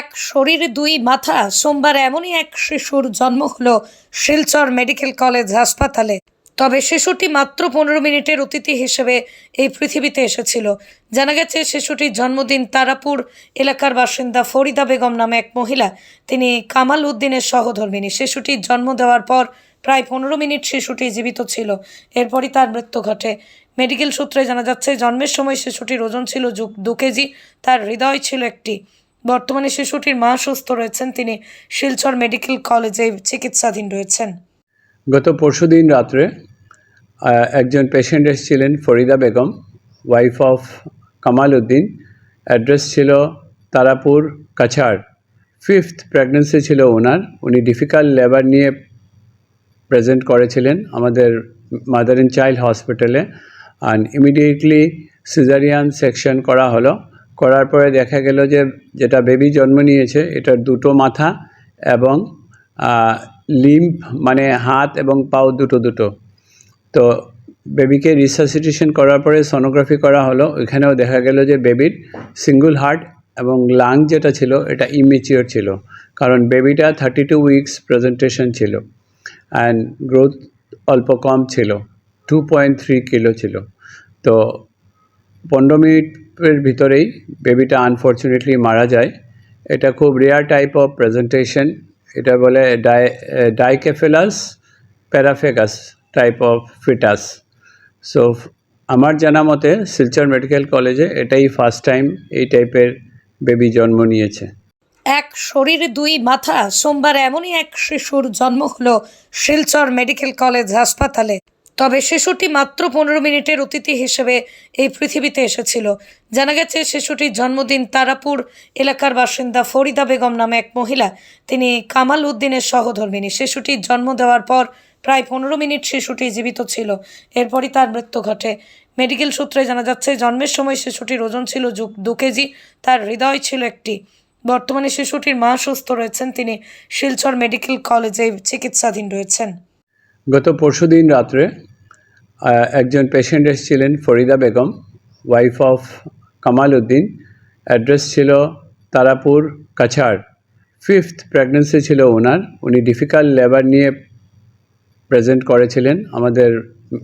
এক শরীর, দুই মাথা। সোমবার এমনই এক শিশুর জন্ম হলো শিলচর মেডিকেল কলেজ হাসপাতালে। তবে শিশুটি মাত্র পনেরো মিনিটের অতিথি হিসেবে এই পৃথিবীতে এসেছিল। জানা গেছে, শিশুটির জন্মদিন তারাপুর এলাকার বাসিন্দা ফরিদা বেগম নামে এক মহিলা। তিনি কামাল উদ্দিনের সহধর্মিনী শিশুটির জন্ম দেওয়ার পর প্রায় পনেরো মিনিট শিশুটি জীবিত ছিল। এরপরই তার মৃত্যু ঘটে। মেডিকেল সূত্রে জানা যাচ্ছে, জন্মের সময় শিশুটির ওজন ছিল দু কেজি। তার হৃদয় ছিল একটি। বর্তমানে শিশুটির মা সুস্থ রয়েছেন, তিনি শিলচর মেডিকেল কলেজে চিকিৎসাধীন রয়েছেন। গত পরশুদিন রাত্রে একজন পেশেন্ট এসেছিলেন, Farida Begum wife of Kamal Uddin. Address ছিল তারাপুর কাছাড়। ফিফথ প্রেগনেন্সি ছিল ওনার। উনি ডিফিকাল্ট লেবার নিয়ে প্রেজেন্ট করেছিলেন আমাদের মাদার ইন চাইল্ড হসপিটালে অ্যান্ড ইমিডিয়েটলি সিজারিয়ান সেকশন করা হলো। করার পরে দেখা গেল যে যেটা বেবি জন্ম নিয়েছে, এটার দুটো মাথা এবং লিম্প মানে হাত এবং পাও দুটো দুটো। তো বেবিকে রিসাসিটেশন করার পরে সোনোগ্রাফি করা হলো। এখানেও দেখা গেল যে বেবির সিঙ্গল হার্ট এবং লাং যেটা ছিল, এটা ইমেচিওর ছিল। কারণ বেবিটা থার্টি টু উইকস প্রেজেন্টেশন ছিল অ্যান্ড গ্রোথ অল্প কম ছিল। টু পয়েন্ট থ্রি কিলো ছিল। তো পনেরো মিনিটের ভিতরেই বেবিটা আনফর্চুনেটলি মারা যায়। এটা খুব রেয়ার টাইপ অফ প্রেজেন্টেশন এটা বলে di dicephalus parapagus type of foetus so আমার জানা মতে শিলচর মেডিকেল কলেজে এটাই ফার্স্ট টাইম এই টাইপের বেবি জন্ম নিয়েছে। এক শরীর দুই মাথা, সোমবার এমনই এক শিশুর জন্ম হলো শিলচর মেডিকেল কলেজ হাসপাতালে। তবে শিশুটি মাত্র পনেরো মিনিটের অতিথি হিসেবে এই পৃথিবীতে এসেছিল। জানা গেছে শিশুটির জন্মদিন তারাপুর এলাকার বাসিন্দা ফরিদা বেগম নামে এক মহিলা। তিনি কামাল উদ্দিনের সহধর্মিনী শিশুটির জন্ম দেওয়ার পর প্রায় পনেরো মিনিট শিশুটি জীবিত ছিল। এরপরই তার মৃত্যু ঘটে। মেডিকেল সূত্রে জানা যাচ্ছে, জন্মের সময় শিশুটির ওজন ছিল দু কেজি, তার হৃদয় ছিল একটি। বর্তমানে শিশুটির মা সুস্থ রয়েছেন। তিনি শিলচর মেডিকেল কলেজে চিকিৎসাধীন রয়েছেন। গত পরশুদিন রাত্রে একজন পেশেন্ট এসেছিলেন, Farida Begum wife of Kamal Uddin address ছিল তারাপুর, কাছাড়। ফিফথ প্রেগনেন্সি ছিল ওনার। উনি ডিফিকাল্ট লেবার নিয়ে প্রেজেন্ট করেছিলেন আমাদের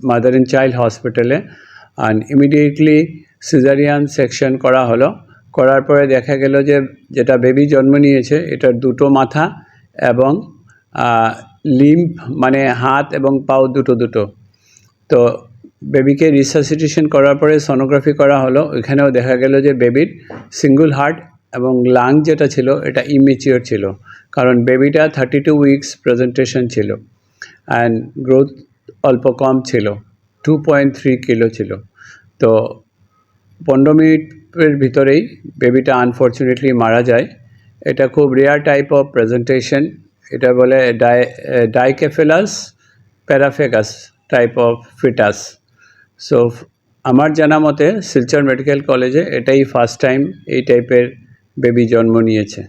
মাদার ইন চাইল্ড হসপিটালে অ্যান্ড ইমিডিয়েটলি সিজারিয়ান সেকশন করা হলো। করার পরে দেখা গেল যে, যেটা বেবি জন্ম নিয়েছে, এটার দুটো মাথা এবং লিম্প মানে হাত এবং পাও দুটো দুটো। তো বেবিকে রিসাসিটেশন করার পরে সোনোগ্রাফি করা হলো। এখানেও দেখা গেল যে বেবির সিঙ্গল হার্ট এবং লাং যেটা ছিল, এটা ইমেচিওর ছিল। কারণ বেবিটা থার্টি টু উইকস প্রেজেন্টেশন ছিল অ্যান্ড গ্রোথ অল্প কম ছিল টু পয়েন্ট থ্রি কিলো ছিল। তো পনেরো মিনিটের ভিতরেই বেবিটা আনফর্চুনেটলি মারা যায়। এটা খুব রেয়ার টাইপ অফ প্রেজেন্টেশন এটা বলে di dicephalus parapagus type of foetus so আমার জানা মতে শিলচর মেডিকেল কলেজে এটাই ফার্স্ট টাইম এই টাইপের বেবি জন্ম নিয়েছে।